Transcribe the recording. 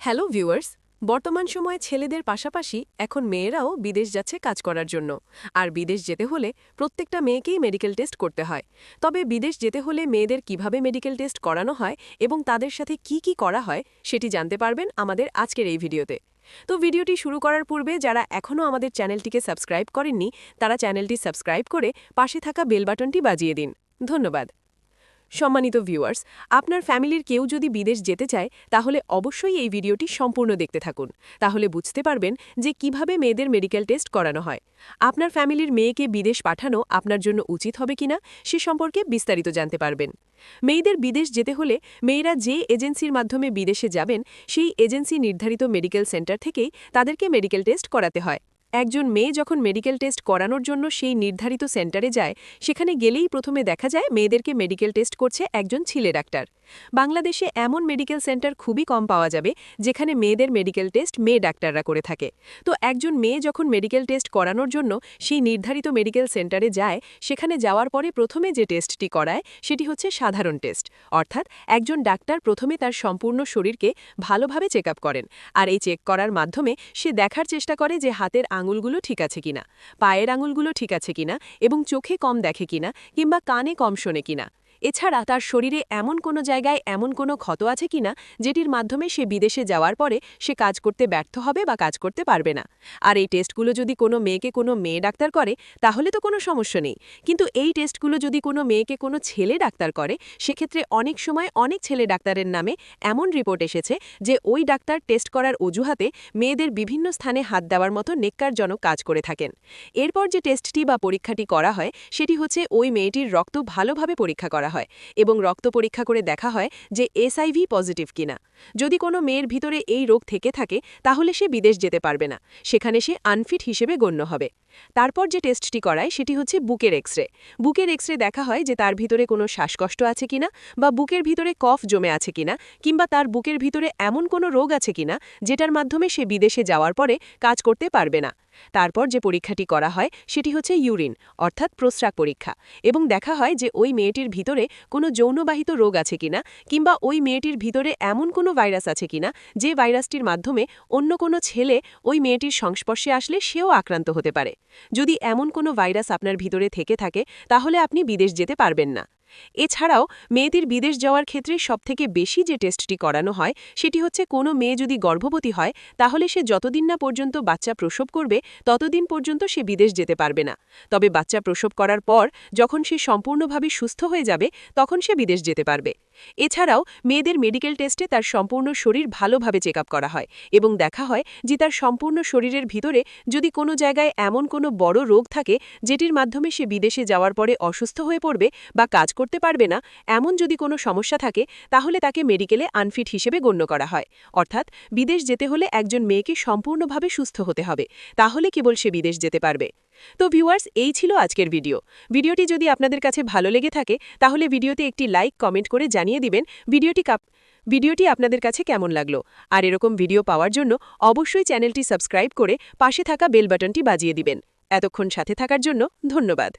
Hello viewers, বর্তমান সময়ে ছেলেদের পাশাপাশি এখন মেয়েরাও বিদেশ যাচ্ছে কাজ করার জন্য। আর বিদেশ যেতে হলে প্রত্যেকটা মেয়েকেই মেডিকেল টেস্ট করতে হয়। তবে বিদেশ যেতে হলে মেয়েদের কীভাবে মেডিকেল টেস্ট করানো হয় এবং তাদের সাথে কি কি করা হয় সেটি জানতে পারবেন আমাদের আজকের এই ভিডিওতে। তো ভিডিওটি শুরু করার পূর্বে যারা এখনও আমাদের চ্যানেলটিকে সাবস্ক্রাইব করেননি, তারা চ্যানেলটি সাবস্ক্রাইব করে পাশে থাকা বেল বাটনটি বাজিয়ে দিন। ধন্যবাদ। সম্মানিত ভিউয়ার্স আপনার ফ্যামিলির কেউ যদি বিদেশ যেতে চায়, তাহলে অবশ্যই এই ভিডিওটি সম্পূর্ণ দেখতে থাকুন। তাহলে বুঝতে পারবেন যে কীভাবে মেয়েদের মেডিকেল টেস্ট করানো হয়। আপনার ফ্যামিলির মেয়েকে বিদেশ পাঠানো আপনার জন্য উচিত হবে কিনা, সে সম্পর্কে বিস্তারিত জানতে পারবেন। মেয়েদের বিদেশ যেতে হলে মেয়েরা যে এজেন্সির মাধ্যমে বিদেশে যাবেন, সেই এজেন্সি নির্ধারিত মেডিকেল সেন্টার থেকেই তাদেরকে মেডিকেল টেস্ট করাতে হয়। একজন মেয়ে যখন মেডিকেল টেস্ট করানোর জন্য সেই নির্ধারিত সেন্টারে যায়, সেখানে গেলেই প্রথমে দেখা যায় মেয়েদেরকে মেডিকেল টেস্ট করছে একজন ছেলে ডাক্তার। বাংলাদেশে এমন মেডিকেল সেন্টার খুবই কম পাওয়া যাবে, যেখানে মেয়েদের মেডিকেল টেস্ট মেয়ে ডাক্তাররা করে থাকে। তো একজন মেয়ে যখন মেডিকেল টেস্ট করানোর জন্য সেই নির্ধারিত মেডিকেল সেন্টারে যায়, সেখানে যাওয়ার পরে প্রথমে যে টেস্টটি করায়, সেটি হচ্ছে সাধারণ টেস্ট। অর্থাৎ একজন ডাক্তার প্রথমে তার সম্পূর্ণ শরীরকে ভালোভাবে চেক করেন, আর এই চেক করার মাধ্যমে সে দেখার চেষ্টা করে যে হাতের আঙুলগুলো ঠিক আছে কিনা, পায়ের আঙুলগুলো ঠিক আছে কিনা এবং চোখে কম দেখে কিনা কিংবা কানে কম শোনে কিনা। এছাড়া তার শরীরে এমন কোনো জায়গায় এমন কোনো ক্ষত আছে কিনা যেটির মাধ্যমে সে বিদেশে যাওয়ার পরে সে কাজ করতে ব্যর্থ হবে বা কাজ করতে পারবে না। আর এই টেস্টগুলো যদি কোনো মেয়েকে কোনো মেয়ে ডাক্তার করে, তাহলে তো কোনো সমস্যা নেই। কিন্তু এই টেস্টগুলো যদি কোনো মেয়েকে কোনো ছেলে ডাক্তার করে, সেক্ষেত্রে অনেক সময় অনেক ছেলে ডাক্তারের নামে এমন রিপোর্ট এসেছে যে ওই ডাক্তার টেস্ট করার অজুহাতে মেয়েদের বিভিন্ন স্থানে হাত দেওয়ার মতো নেককারজনক কাজ করে থাকেন। এরপর যে টেস্টটি বা পরীক্ষাটি করা হয়, সেটি হচ্ছে ওই মেয়েটির রক্ত ভালোভাবে পরীক্ষা করা হয় এবং রক্ত পরীক্ষা করে দেখা হয় যে এসআইভি পজিটিভ কিনা। যদি কোনো মেয়ের ভিতরে এই রোগ থেকে থাকে, তাহলে সে বিদেশ যেতে পারবে না। সেখানে সে আনফিট হিসেবে গণ্য হবে। তারপর যে টেস্টটি করায়, সেটি হচ্ছে বুকের এক্স রে বুকের এক্স রে দেখা হয় যে তার ভিতরে কোনো শ্বাসকষ্ট আছে কিনা বা বুকের ভিতরে কফ জমে আছে কিনা কিংবা তার বুকের ভিতরে এমন কোনো রোগ আছে কিনা যেটার মাধ্যমে সে বিদেশে যাওয়ার পরে কাজ করতে পারবে না। তারপর যে পরীক্ষাটি করা হয়, সেটি হচ্ছে ইউরিন, অর্থাৎ প্রস্রাব পরীক্ষা। এবং দেখা হয় যে ওই মেয়েটির ভিতরে কোনো যৌনবাহিত রোগ আছে কিনা কিংবা ওই মেয়েটির ভিতরে এমন কোনো ভাইরাস আছে কিনা যে ভাইরাসটির মাধ্যমে অন্য কোনো ছেলে ওই মেয়েটির সংস্পর্শে আসলে সেও আক্রান্ত হতে পারে। যদি এমন কোনো ভাইরাস আপনার ভিতরে থেকে থাকে, তাহলে আপনি বিদেশ যেতে পারবেন না। এছাড়াও, মেয়েদের বিদেশ যাওয়ার ক্ষেত্রে সবথেকে বেশি যে টেস্টটি করানো হয়, সেটি হচ্ছে কোনো মেয়ে যদি গর্ভবতী হয়, তাহলে সে যতদিন না পর্যন্ত বাচ্চা প্রসব করবে, ততদিন পর্যন্ত সে বিদেশ যেতে পারবে না। তবে বাচ্চা প্রসব করার পর, যখন সে সম্পূর্ণভাবে সুস্থ হয়ে যাবে, তখন সে বিদেশ যেতে পারবে। এছাড়াও মেয়েদের মেডিকেল টেস্টে তার সম্পূর্ণ শরীর ভালোভাবে চেক করা হয় এবং দেখা হয় যে তার সম্পূর্ণ শরীরের ভিতরে যদি কোনো জায়গায় এমন কোনো বড় রোগ থাকে যেটির মাধ্যমে সে বিদেশে যাওয়ার পরে অসুস্থ হয়ে পড়বে বা কাজ করতে পারবে না, এমন যদি কোনো সমস্যা থাকে, তাহলে তাকে মেডিকেলে আনফিট হিসেবে গণ্য করা হয়। অর্থাৎ বিদেশ যেতে হলে একজন মেয়েকে সম্পূর্ণভাবে সুস্থ হতে হবে। তাহলে কেবল সে বিদেশ যেতে পারবে। তো ভিউয়ার্স এই ছিল আজকের ভিডিও ভিডিওটি যদি আপনাদের কাছে ভালো লেগে থাকে, তাহলে ভিডিওতে একটি লাইক কমেন্ট করে জানিয়ে দিবেন ভিডিওটি কাপ ভিডিওটি আপনাদের কাছে কেমন লাগল। আর এরকম ভিডিও পাওয়ার জন্য অবশ্যই চ্যানেলটি সাবস্ক্রাইব করে পাশে থাকা বেল বাটনটি বাজিয়ে দিবেন। এতক্ষণ সাথে থাকার জন্য ধন্যবাদ।